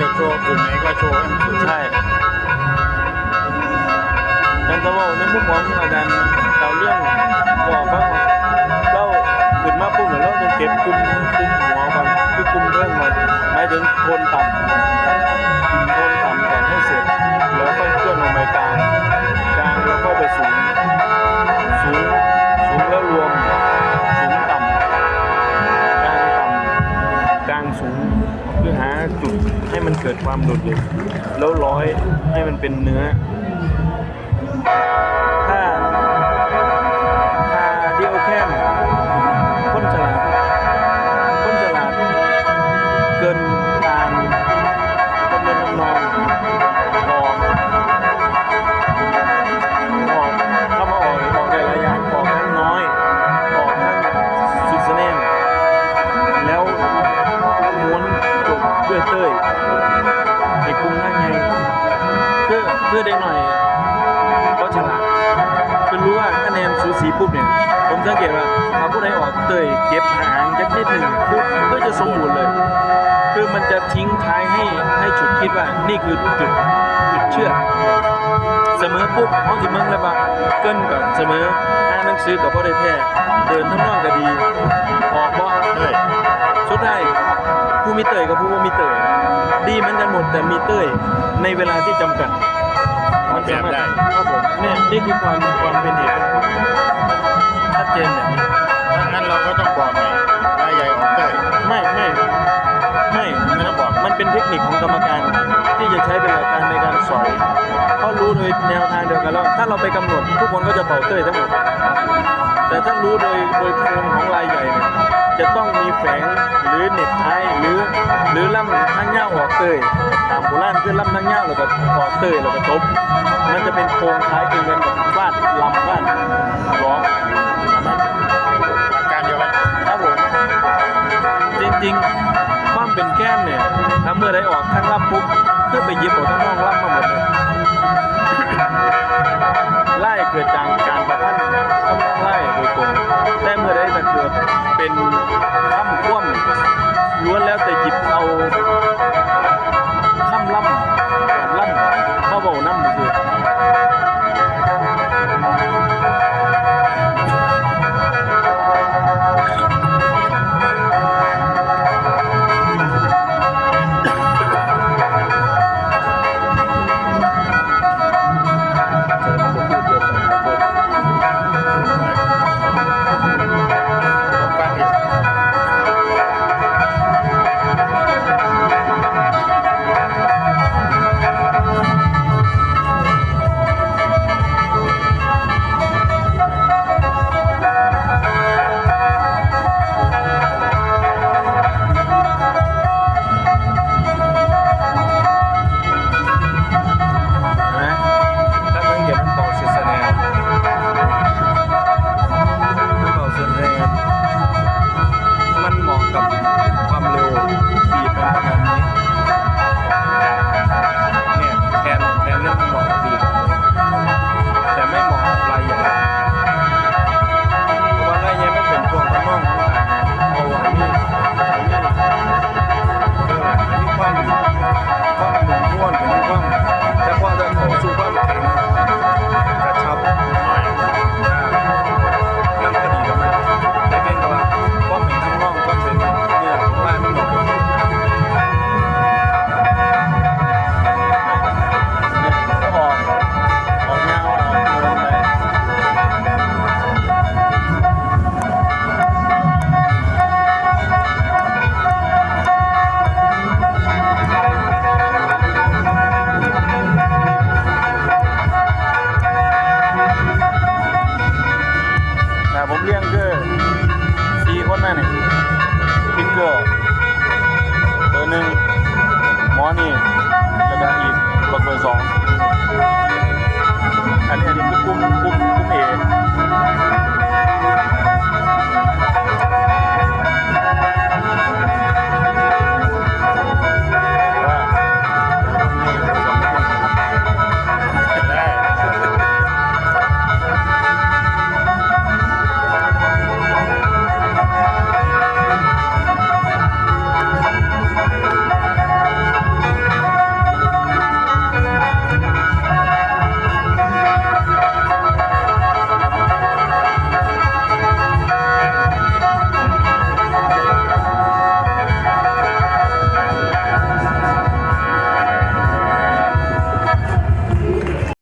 จะโชว์กลุ่มไหนก็โชว์ให้มันสุดใช่แต่ว่าในมุมของอาจารย์ เราเรื่องบอกฟังว่าเราขึ้นมาปุ๊บเนี่ยเราจะเก็บกลุ่มกลุ่มหัวมันคือกลุ่มเรื่องมันหมายถึงโทนต่ำโทนต่ำก่อนให้เสร็จแล้วค่อยเคลื่อนลงไปกลางกลางแล้วค่อยไปสูงสูงสูงแล้วรวมสูงต่ำกลางต่ำกลางสูงคือหาจุดให้มันเกิดความโดดเด่นแล้วร้อยให้มันเป็นเนื้อถ้า สีปุ๊บเนี่ยผมสังเกตว่าพอผู้ใดออกเตยเก็บหางจักนิดหนึ่งปุ๊บก็จะสมบูรณ์เลย คือมันจะทิ้งท้ายให้ให้จุดคิดว่านี่คือจุดจุดเชื่อเสมอปุ๊บห้องสิมืองแล้วว่าเกินกับเสมออ่านหนังสือกับพ่อได้แพ้เดินทั้งนอกก็ดีออกบ่เฮ้ยสุดท้ายผู้มีเตยกับผู้บ่มีเตยดีเหมือนกันหมดแต่มีเตยในเวลาที่จำกัด มันสามารถครับผมเนี่ยนี่คือความความเป็นเหตุเป็นผลชัดเจนแบบนี้ถ้างั้นเราก็ต้องบอกไงรายใหญ่ออกเต้ยไม่ไม่ไม่ ไม่ต้องบอกมันเป็นเทคนิคของกรรมการที่จะใช้เป็นหลักการในการสอยเขารู้โดยแนวทางเดียวกันแล้วถ้าเราไปกำหนด ทุกคนก็จะเป่าเต้ยทั้งหมด แต่ถ้ารู้โดยโดยโครงของลายใหญ่เนี่ยจะต้องมีแฝงหรือเหน็บท้ายหรือ หรือล่ำทั้งเง่าออกเต้ยตามโบราณคือลำทั้งเง่าแล้วก็ออเตยแล้วก็ทบมันจะเป็นโครงคล้ายคลึงกันกับวาดลำวาดร้องประมาณนั้หลักการเดียวกันครับผมจริงๆความเป็นแก้นเนี่ยถ้าเมื่อได้ออกทั้งล่ำปุ๊บคือไปยิบออกทั้งน้องล่ำมาหมดเลย นี่ยพิกเกอร์ตัวหนึ่งมอนี่แล้วก็อีกบักเบอร์สองอันนี้อันนี้คือกุ้มกุ้มกุ้มเอ